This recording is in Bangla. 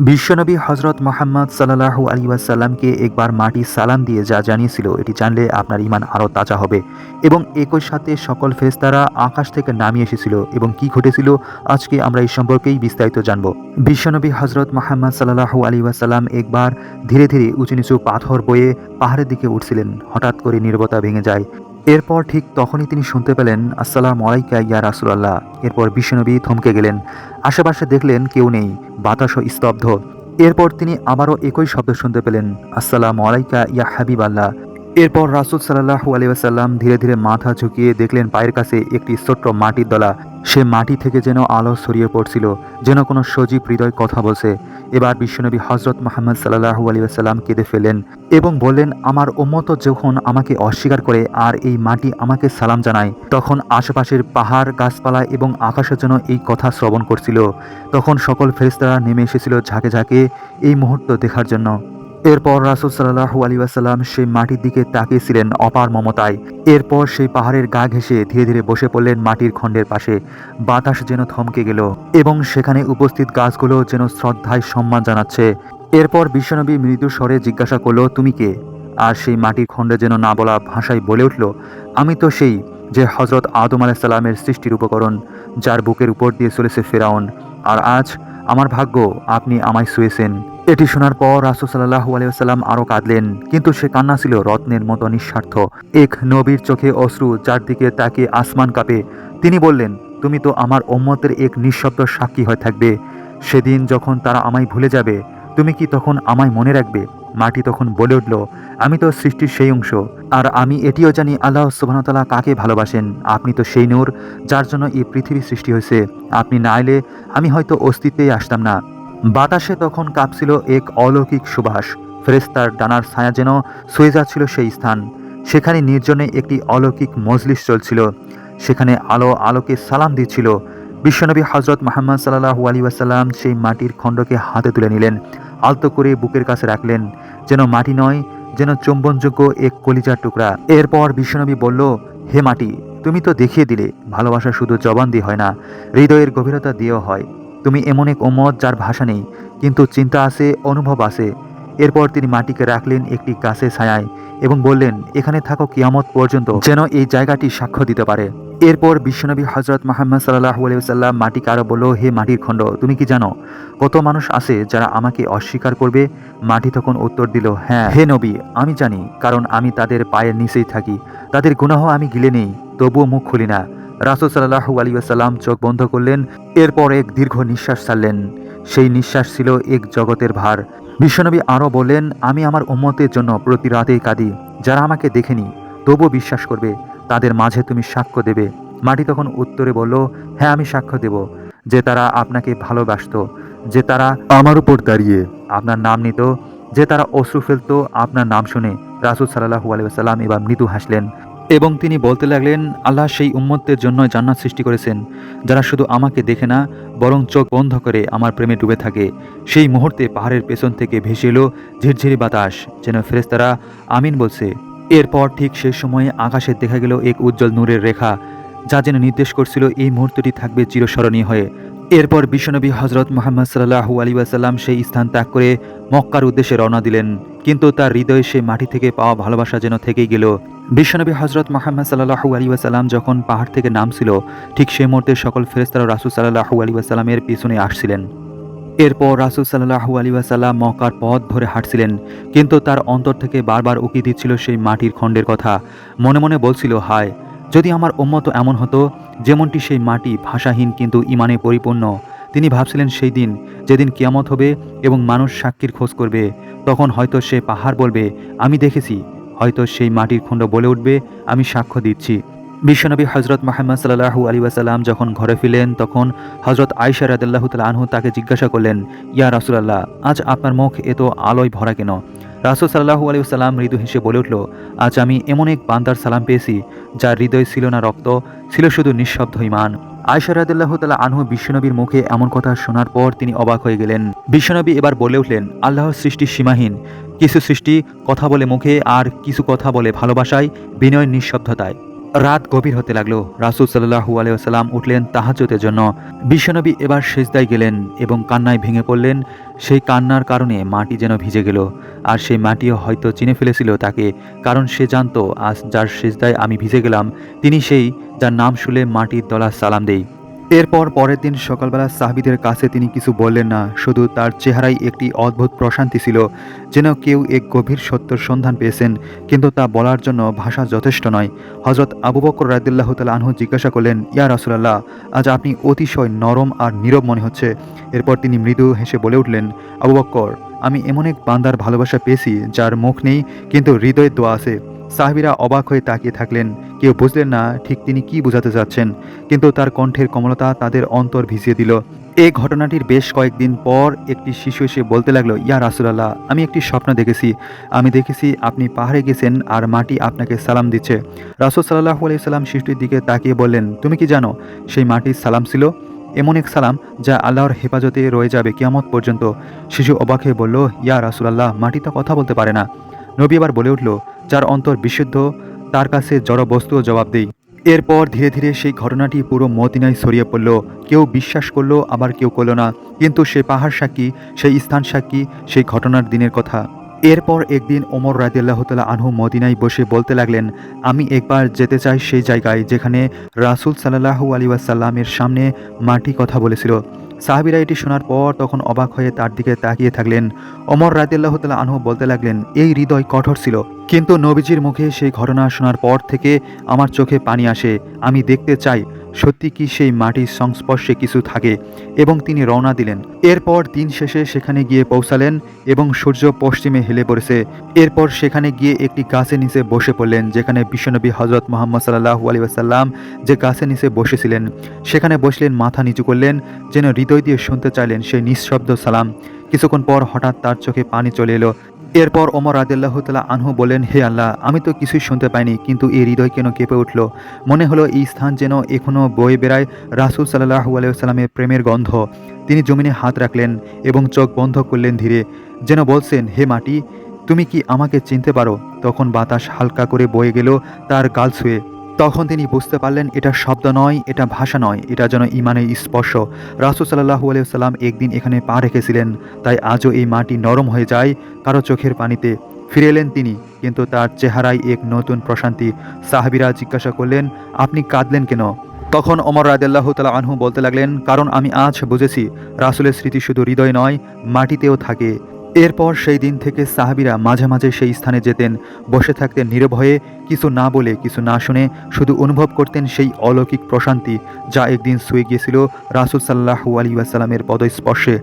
বিশ্বনবী হজরত মোহাম্মদ সাল্লাহু আলী ওয়াসাল্লামকে একবার মাটি সালাম দিয়ে যা জানিয়েছিল, এটি জানলে আপনার ইমান আরও তাজা হবে। এবং একই সাথে সকল ফেরেশতারা আকাশ থেকে নামিয়ে এসেছিল। এবং কি ঘটেছিল, আজকে আমরা এই সম্পর্কেই বিস্তারিত জানব। বিশ্বনবী হজরত মোহাম্মদ সাল্লাহু আলী ওয়াসাল্লাম একবার ধীরে ধীরে উঁচু নিচু পাথর বয়ে পাহাড়ের দিকে উঠছিলেন। হঠাৎ করে নির্বতা ভেঙে যায়। এরপর ঠিক তখনই তিনি শুনতে পেলেন, আসসালাম আলাইকা ইয়া রাসুলাল্লাহ। এরপর বিশ্বনবী থমকে গেলেন। আশেপাশে দেখলেন কেউ নেই, বাতাসও স্তব্ধ। এরপর তিনি আবারও একই শব্দ শুনতে পেলেন, আসসালাম আলাইকা ইয়া হাবিব আল্লাহ এরপর রাসুল সাল্লাহু আলিয়াসাল্লাম ধীরে ধীরে মাথা ঝুঁকিয়ে দেখলেন পায়ের কাছে একটি ছোট্ট মাটির দলা। সে মাটি থেকে যেন আলো ছড়িয়ে পড়ছিল, যেন কোনো সজীব হৃদয় কথা বলছে। এবার বিশ্বনবী হজরত মোহাম্মদ সাল্লাহু আলিয়াসাল্লাম কেঁদে ফেলেন এবং বললেন, আমার ওমত যখন আমাকে অস্বীকার করে আর এই মাটি আমাকে সালাম জানায়, তখন আশেপাশের পাহাড়, গাছপালা এবং আকাশের জন্য এই কথা শ্রবণ করছিল। তখন সকল ফেরেশতারা নেমে এসেছিল ঝাঁকে ঝাঁকে এই মুহূর্ত দেখার জন্য। এরপর রাসুল সাল্লাহু আলী ওয়াসাল্লাম সেই মাটির দিকে তাকিয়েছিলেন অপার মমতায়। এরপর সেই পাহাড়ের গা ঘেঁষে ধীরে ধীরে বসে পড়লেন মাটির খণ্ডের পাশে। বাতাস যেন থমকে গেল এবং সেখানে উপস্থিত গাছগুলো যেন শ্রদ্ধায় সম্মান জানাচ্ছে। এরপর বিশ্বনবী মৃদু স্বরে জিজ্ঞাসা করল, তুমি কে? আর সেই মাটির খণ্ডে যেন না বলা ভাষায় বলে উঠল, আমি তো সেই যে হজরত আদম আলাইসাল্লামের সৃষ্টির উপকরণ, যার বুকের উপর দিয়ে চলেছে ফেরাউন। আর আজ আমার ভাগ্য, আপনি আমায় শুয়েছেন এটি শোনার পর রাসুল সাল্লাহ আলিয়াল্লাম আরও কাঁদলেন, কিন্তু সে কান্না ছিল রত্নের মতো নিঃস্বার্থ। এক নবীর চোখে অশ্রু যার দিকে তাকে আসমান কাঁপে। তিনি বললেন, তুমি তো আমার ওম্মতের এক নিঃশব্দ সাক্ষী হয়ে থাকবে। সেদিন যখন তারা আমায় ভুলে যাবে, তুমি কি তখন আমায় মনে রাখবে? মাটি তখন বলে উঠল, আমি তো সৃষ্টির সেই অংশ, আর আমি এটিও জানি আল্লাহ সুবাহতাল্লাহ কাকে ভালোবাসেন। আপনি তো সেই নূর, যার জন্য এই পৃথিবী সৃষ্টি হয়েছে। আপনি না এলে আমি হয়তো অস্তিত্বেই আসতাম না। বাতাসে তখন কাঁপছিল এক অলৌকিক সুবাস। ফ্রেস্তার ডানার ছায়া যেন শুয়ে যাচ্ছিল সেই স্থান। সেখানে নির্জনে একটি অলৌকিক মজলিস চলছিল। সেখানে আলো আলোকে সালাম দিচ্ছিল। বিশ্বনবী হজরত মোহাম্মদ সাল্লাহ আলী ওয়াসাল্লাম সেই মাটির খণ্ডকে হাতে তুলে নিলেন, আলতো করে বুকের কাছে রাখলেন, যেন মাটি নয়, যেন চুম্বনযোগ্য এক কলিজার টুকরা। এরপর বিশ্বনবী বলল, হে মাটি, তুমি তো দেখিয়ে দিলে, ভালোবাসা শুধু জবান দিয়ে হয় না, হৃদয়ের গভীরতা দিয়েও হয়। তুমি এমন এক ওমত যার ভাষা নেই, কিন্তু চিন্তা আছে, অনুভব আছে। এরপর তিনি মাটিকে রাখলেন একটি গাছে ছায়ায় এবং বললেন, এখানে থাকো কিয়ামত পর্যন্ত, যেন এই জায়গাটি সাক্ষ্য দিতে পারে। এরপর বিশ্বনবী হজরত মোহাম্মদ সাল্লাহ আলিয়াল্লাম মাটিকে আরও বলল, হে মাটির খণ্ড, তুমি কি জানো? কত মানুষ আছে যারা আমাকে অস্বীকার করবে? মাটি তখন উত্তর দিল হ্যাঁ হে নবী, আমি জানি, কারণ আমি তাদের পায়ের নিচেই থাকি। তাদের গুনাহ আমি গিলে নেই, তবুও মুখ খুলি না। রাসুল সাল্লাহু আলী আসাল্লাম চোখ বন্ধ করলেন, এরপর এক দীর্ঘ নিঃশ্বাস ছাড়লেন। সেই নিঃশ্বাস ছিল এক জগতের ভার। বিশ্বনবী আরও বললেন, আমি আমার উম্মতের জন্য প্রতি রাতেই কাঁদি। যারা আমাকে দেখেনি, তবুও বিশ্বাস করবে। তাদের মাঝে তুমি সাক্ষ্য দেবে। মাটি তখন উত্তরে বলল হ্যাঁ আমি সাক্ষ্য দেব, যে তারা আপনাকে ভালোবাসত, যে তারা আমার উপর দাঁড়িয়ে আপনার নাম নিত, যে তারা অশ্রু ফেলত আপনার নাম শুনে রাসুল সাল্লাহু আলিয়াল্লাম এবার মৃদু হাসলেন এবং তিনি বলতে লাগলেন, আল্লাহ সেই উম্মতদের জন্য জান্নাত সৃষ্টি করেছেন, যারা শুধু আমাকে দেখে না, বরং চোখ বন্ধ করে আমার প্রেমে ডুবে থাকে। সেই মুহূর্তে পাহাড়ের পেছন থেকে ভেসে এলো ঝিরঝিরি বাতাস, যেন ফেরেস্তারা আমিন বলছে এরপর ঠিক সেই সময়ে আকাশে দেখা গেল এক উজ্জ্বল নূরের রেখা, যা যেন নির্দেশ করছিল এই মুহূর্তটি থাকবে চিরস্মরণীয় হয়ে। এরপর বিশ্বনবী হজরত মোহাম্মদ সাল্লাহু আলী ওয়াসাল্লাম সেই স্থান ত্যাগ করে মক্কার উদ্দেশ্যে রওনা দিলেন। কিন্তু তার হৃদয়ে সে মাটি থেকে পাওয়া ভালোবাসা যেন থেকেই গেল। বিশ্বনবী হজরত মোহাম্মদ সাল্লাহু আলী ওয়াসাল্লাম যখন পাহাড় থেকে নামছিল, ঠিক সেই মুহূর্তে সকল ফেরেস্তারা রাসুল সাল্লাহু আলী ওয়াসাল্লামের পিছনে আসছিলেন। এরপর রাসুল সাল্লাহু আলী মক্কার পথ ধরে হাঁটছিলেন, কিন্তু তার অন্তর থেকে বারবার উকি দিচ্ছিল সেই মাটির খণ্ডের কথা। মনে মনে বলছিল, হায়, যদি আমার উম্মত এমন হতো, যেমনটি সেই মাটি ভাষাহীন কিন্তু ইমানে পরিপূর্ণ। তিনি ভাবছিলেন সেই দিন, যেদিন কিয়ামত হবে এবং মানুষ সাক্ষীর খোঁজ করবে, তখন হয়তো সে পাহাড় বলবে, আমি দেখেছি, হয়তো সেই মাটির খণ্ড বলে উঠবে, আমি সাক্ষ্য দিচ্ছি বিশ্বনবী হজরত মোহাম্মদ সাল্লাহু আলী ওয়াসাল্লাম যখন ঘরে ফিরলেন, তখন হজরত আয়সা রাদাল্লাহ তাল আনহু তাকে জিজ্ঞাসা করলেন, ইয়া রাসুলাল্লাহ, আজ আপনার মুখ এত আলোয় ভরা কেন? রাসুল সাল্লাহু আলী সাল্লাম মৃদু হেসে বলে উঠল, আজ আমি এমন এক বান্দার সালাম পেয়েছি, যার হৃদয় ছিল না রক্ত, ছিল শুধু নিঃশব্দ ইমান আয়সা রাদিল্লাহ তালা আনহু বিশ্বনবীর মুখে এমন কথা শোনার পর তিনি অবাক হয়ে গেলেন। বিশ্বনবী এবার বলে উঠলেন, আল্লাহর সৃষ্টি সীমাহীন, কিছু সৃষ্টি কথা বলে মুখে আর কিছু কথা বলে ভালোবাসায়, বিনয় নিঃশব্দতায়। রাত গভীর হতে লাগল। রাসুল সাল্লাহু আলাইসাল্লাম উঠলেন তাহাজতের জন্য। বিশ্বনবী এবার সেজদায় গেলেন এবং কান্নায় ভেঙে পড়লেন। সেই কান্নার কারণে মাটি যেন ভিজে গেল। আর সেই মাটিও হয়তো চিনে ফেলেছিল তাকে, কারণ সে জানতো, আজ যার সেজদায় আমি ভিজে গেলাম, তিনি সেই যার নাম শুলে মাটির দলা সালাম দেই। এরপর পরের দিন সকালবেলা সাহাবিদের কাছে তিনি কিছু বললেন না, শুধু তার চেহারায় একটি অদ্ভুত প্রশান্তি ছিল, যেন কেউ এক গভীর সত্যর সন্ধান পেয়েছেন, কিন্তু তা বলার জন্য ভাষা যথেষ্ট নয়। হজরত আবু বকর রাদিল্লাহ তাল আনহু জিজ্ঞাসা করলেন, ইয়া রাসুলাল্লাহ, আজ আপনি অতিশয় নরম আর নীরব মনে হচ্ছে। এরপর তিনি মৃদু হেসে বলে উঠলেন, আবু বক্কর আমি এমন এক বান্দার ভালোবাসা পেয়েছি, যার মুখ নেই, কিন্তু হৃদয়ের দোয়া আছে। সাহাবিরা অবাক হয়ে তাকিয়ে থাকলেন। কেউ বুঝলেন না ঠিক তিনি কি বোঝাতে চাচ্ছেন, কিন্তু তার কণ্ঠের কমলতা তাদের অন্তর ভিজিয়ে দিল। এই ঘটনাটির বেশ কয়েকদিন পর একটি শিশু এসে বলতে লাগল, ইয়া রাসুলাল্লাহ, আমি একটি স্বপ্ন দেখেছি। আমি দেখেছি আপনি পাহাড়ে গেছেন আর মাটি আপনাকে সালাম দিচ্ছে। রাসুল সাল্লাহ সাল্লাম শিশুটির দিকে তাকিয়ে বললেন, তুমি কি জানো, সেই মাটির সালাম ছিল এমন এক সালাম যা আল্লাহর হেফাজতে রয়ে যাবে কিয়ামত পর্যন্ত? শিশু অবাক হয়ে বলল, ইয়া রাসুলাল্লাহ, মাটি তো কথা বলতে পারে না। নবী আবার বলে উঠল, যার অন্তর বিশুদ্ধ, তার কাছে জড় বস্তুও জবাব দেই। এরপর ধীরে ধীরে সেই ঘটনাটি পুরো মদিনায় ছড়িয়ে পড়ল। কেউ বিশ্বাস করল, আবার কেউ করল না। কিন্তু সে পাহাড় সাক্ষী সেই স্থান সাক্ষী সেই ঘটনার দিনের কথা। এরপর একদিন ওমর রাজিয়াল্লাহ তালা আনহু মদিনায় বসে বলতে লাগলেন, আমি একবার যেতে চাই সেই জায়গায় যেখানে রাসুল সাল্লাহু আলী ওয়াসাল্লামের সামনে মাটি কথা বলেছিল। সাহাবিরা এটি শোনার পর তখন অবাক হয়ে তার দিকে তাকিয়ে থাকলেন। অমর রাজিয়াল্লাহ তালা আনহু বলতে লাগলেন, এই হৃদয় কঠোর ছিল, কিন্তু নবীজির মুখে সেই ঘটনা শোনার পর থেকে আমার চোখে পানি আসে। আমি দেখতে চাই সত্যি কি সেই মাটির সংস্পর্শে কিছু থাকে? এবং তিনি রওনা দিলেন। এরপর দিন শেষে সেখানে গিয়ে পৌঁছালেন এবং সূর্য পশ্চিমে হেলে পড়েছে। এরপর সেখানে গিয়ে একটি গাছের নিচে বসে পড়লেন, যেখানে বিশ্বনবী হজরত মোহাম্মদ সাল্লাহু আলী আসাল্লাম যে গাছের নিচে বসেছিলেন, সেখানে বসলেন, মাথা নিচু করলেন, যেন হৃদয় দিয়ে শুনতে চাইলেন সেই নিঃশব্দ সালাম। কিছুক্ষণ পর হঠাৎ তার চোখে পানি চলে এলো এরপর ওমর আদিল্লাহ তালা আনহু বলেন, হে আল্লাহ, আমি তো কিছুই শুনতে পাইনি, কিন্তু এই হৃদয় কেন কেঁপে উঠল? মনে হলো এই স্থান যেন এখনও বয়ে বেড়ায় রাসুল সাল্লাহু আলাইসাল্লামের প্রেমের গন্ধ। তিনি জমিনে হাত রাখলেন এবং চোখ বন্ধ করলেন ধীরে, যেন বলছেন, হে মাটি, তুমি কি আমাকে চিনতে পারো? তখন বাতাস হালকা করে বয়ে গেল তার গাল ছুঁয়ে। তখন তিনি বুঝতে পারলেন, এটা শব্দ নয়, এটা ভাষা নয়, এটা যেন ইমানের স্পর্শ। রাসুল সাল্লাহু আলাইসাল্লাম একদিন এখানে পা রেখেছিলেন, তাই আজও এই মাটি নরম হয়ে যায় কারও চোখের পানিতে। ফিরে এলেন তিনি, কিন্তু তার চেহারায় এক নতুন প্রশান্তি। সাহাবিরা জিজ্ঞাসা করলেন, আপনি কাঁদলেন কেন? তখন অমর রাদেল্লাহ তালা আনহু বলতে লাগলেন, কারণ আমি আজ বুঝেছি, রাসুলের স্মৃতি শুধু হৃদয় নয়, মাটিতেও থাকে। এরপর সেই দিন থেকে সাহাবিরা মাঝে মাঝে সেই স্থানে যেতেন, বসে থাকতেন নিরভয়ে কিছু না বলে, কিছু না শুনে, শুধু অনুভব করতেন সেই অলৌকিক প্রশান্তি যা একদিন শুয়ে গিয়েছিল রাসুল সাল্লাহু আলী ওয়াসাল্লামের পদস্পর্শে।